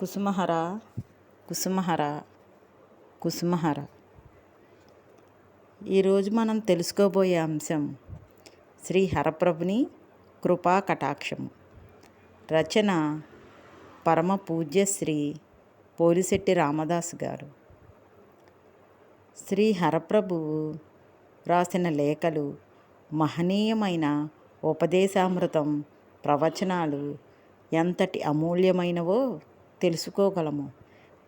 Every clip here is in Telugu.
కుసుమహర కుసుమహర కుసుమహర. ఈరోజు మనం తెలుసుకోబోయే అంశం శ్రీ హరప్రభుని కృపా కటాక్షం రచన పరమ పూజ్య శ్రీ పోలిశెట్టి రామదాస్ గారు. శ్రీ హరప్రభువు రాసిన లేఖలు మహనీయమైన ఉపదేశామృతం ప్రవచనాలు ఎంతటి అమూల్యమైనవో తెలుసుకోగలము.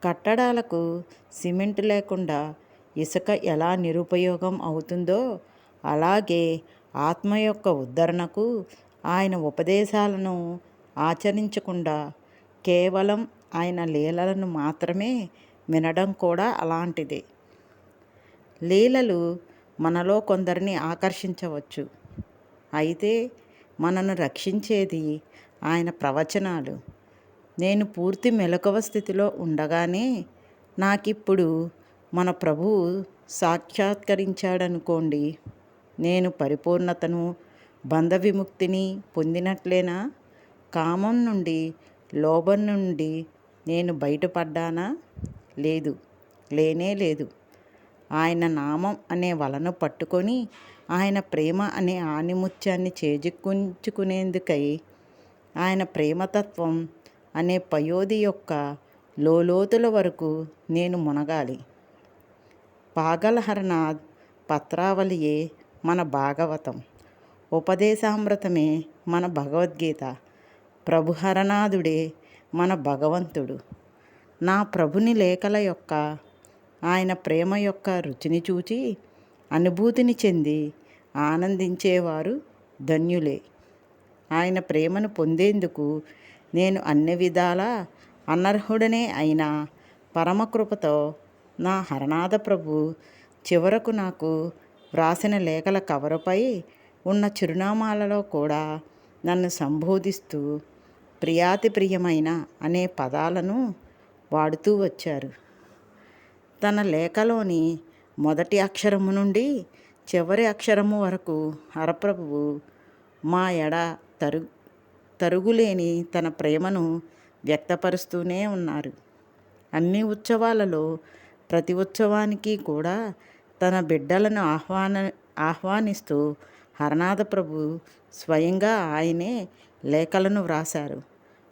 కట్టడాలకు సిమెంట్ లేకుండా ఇసుక ఎలా నిరుపయోగం అవుతుందో అలాగే ఆత్మ యొక్క ఉద్ధరణకు ఆయన ఉపదేశాలను ఆచరించకుండా కేవలం ఆయన లీలలను మాత్రమే వినడం కూడా అలాంటిదే. లీలలు మనలో కొందరిని ఆకర్షించవచ్చు. అయితే మనను రక్షించేది ఆయన ప్రవచనాలు. నేను పూర్తి మెలకువ స్థితిలో ఉండగానే నాకిప్పుడు మన ప్రభువు సాక్షాత్కరించాడనుకోండి. నేను పరిపూర్ణతను బంధ విముక్తిని పొందినట్లేనా? కామం నుండి లోభం నుండి నేను బయటపడ్డానా? లేదు లేనే లేదు. ఆయన నామం అనే వలను పట్టుకొని ఆయన ప్రేమ అనే ఆనిముత్యాన్ని చేజిక్కుంచుకునేందుకై ఆయన ప్రేమతత్వం అనే పయోధి యొక్క లోలోతుల వరకు నేను మునగాలి. పాగలహరనాథ్ పత్రావళియే మన భాగవతం. ఉపదేశామృతమే మన భగవద్గీత. ప్రభుహరనాథుడే మన భగవంతుడు. నా ప్రభుని లేఖల యొక్క ఆయన ప్రేమ యొక్క రుచిని చూచి అనుభూతిని చెంది ఆనందించేవారు ధన్యులే. ఆయన ప్రేమను పొందేందుకు నేను అన్ని విధాల అనర్హుడనే అయినా పరమకృపతో నా హరనాథ ప్రభు చివరకు నాకు వ్రాసిన లేఖల కవరుపై ఉన్న చిరునామాలలో కూడా నన్ను సంబోధిస్తూ ప్రియాతి ప్రియమైన అనే పదాలను వాడుతూ వచ్చారు. తన లేఖలోని మొదటి అక్షరము నుండి చివరి అక్షరము వరకు హరప్రభువు మా ఎడ తరు తరుగులేని తన ప్రేమను వ్యక్తపరుస్తూనే ఉన్నారు. అన్ని ఉత్సవాలలో ప్రతి ఉత్సవానికి కూడా తన బిడ్డలను ఆహ్వాన ఆహ్వానిస్తూ హరనాథ ప్రభు స్వయంగా ఆయనే లేఖలను వ్రాశారు.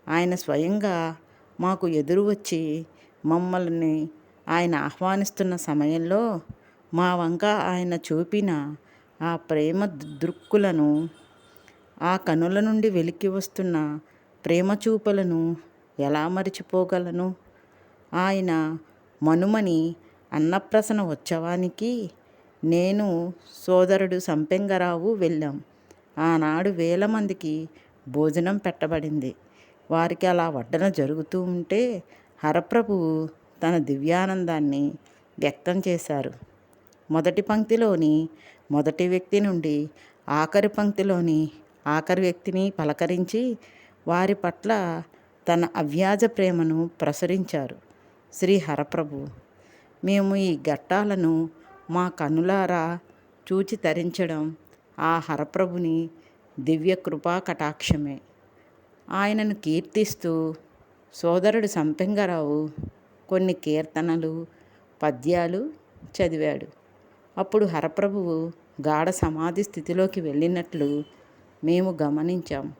ఆయన స్వయంగా మాకు ఎదురు వచ్చి మమ్మల్ని ఆయన ఆహ్వానిస్తున్న సమయంలో మా వంక ఆయన చూపిన ఆ ప్రేమ దృక్కులను ఆ కనుల నుండి వెలికి వస్తున్న ప్రేమ చూపులను ఎలా మరిచిపోగలను? ఆయన మనుమని అన్నప్రసన ఉత్సవానికి నేను సోదరుడు సంపెంగరావు వెళ్ళాం. ఆనాడు వేల మందికి భోజనం పెట్టబడింది. వారికి అలా వడ్డన జరుగుతూ ఉంటే హరప్రభువు తన దివ్యానందాన్ని వ్యక్తం చేశారు. మొదటి పంక్తిలోని మొదటి వ్యక్తి నుండి ఆఖరి పంక్తిలోని ఆఖరి వ్యక్తిని పలకరించి వారి పట్ల తన అవ్యాజ ప్రేమను ప్రసరించారు. శ్రీ హరప్రభు మేము ఈ ఘట్టాలను మా కనులారా చూచి తరించడం ఆ హరప్రభుని దివ్య కృపా కటాక్షమే. ఆయనను కీర్తిస్తూ సోదరుడు సంపెంగరావు కొన్ని కీర్తనలు పద్యాలు చదివాడు. అప్పుడు హరప్రభువు గాఢ సమాధి స్థితిలోకి వెళ్ళినట్లు మేము గమనించాం.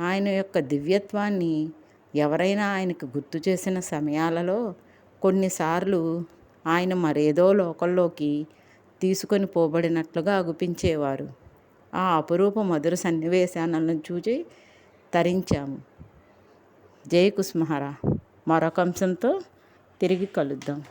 ఆయన యొక్క దివ్యత్వాన్ని ఎవరైనా ఆయనకు గుర్తు చేసిన సమయాలలో కొన్నిసార్లు ఆయన మరేదో లోకంలోకి తీసుకొని పోబడినట్లుగా అగుపించేవారు. ఆ అపురూప మధుర సన్నివేశాలను చూసి తరించాము. జై కుస్మహర. మరొక అంశంతో తిరిగి కలుద్దాం.